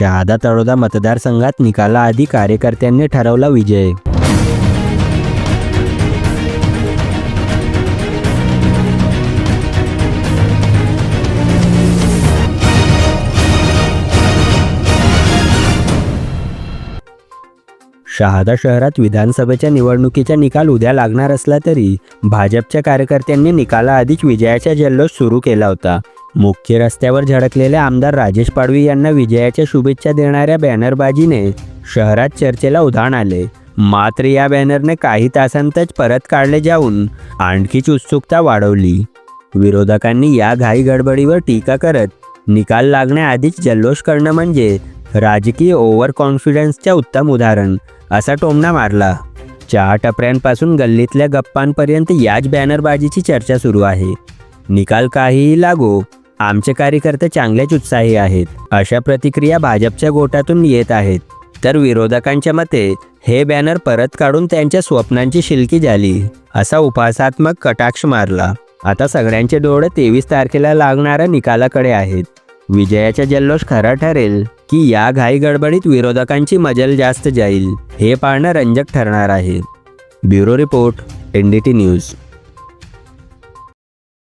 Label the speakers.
Speaker 1: शहादा तळोदा मतदारसंघात निकालाआधी कार्यकर्त्यांनी ठरवला विजय. शहादा शहरात विधानसभेच्या निवडणुकीचा निकाल उद्या लागणार असला तरी भाजपच्या कार्यकर्त्यांनी निकालाआधीच विजयाचा जल्लोष सुरू केला होता. मुख्य रस्त्यावर झडकलेले आमदार राजेश पाडवी यांना विजयाच्या शुभेच्छा देणाऱ्या बॅनरबाजीने शहरात चर्चेला उधाण आले. मात्र या बॅनरने काही तासांतच परत काढले जाऊन आणखीच उत्सुकता वाढवली. विरोधकांनी या घाई गडबडीवर टीका करत निकाल लागण्याआधीच जल्लोष करणं म्हणजे राजकीय ओव्हर कॉन्फिडन्सच्या उत्तम उदाहरण असा टोमणा मारला. चहा टपऱ्यांपासून गल्लीतल्या गप्पांपर्यंत याच बॅनरबाजीची चर्चा सुरू आहे. निकाल काहीही लागो आमचे कार्यकर्ते चांगलेच उत्साही आहेत. अशा प्रतिक्रिया भाजपच्या गोटातून येत आहेत. तर विरोधकांच्या मते हे बॅनर परत काढून त्यांच्या स्वप्नांची शिलकी झाली असा उपहासात्मक कटाक्ष मारला. आता सगळ्यांचे डोळे तेवीस तारखेला लागणाऱ्या निकालाकडे आहेत. विजयाचा जल्लोष खरा ठरेल की या घाई गडबडीत विरोधकांची मजल जास्त जाईल हे पाहणं रंजक ठरणार आहे. Bureau report N D T news.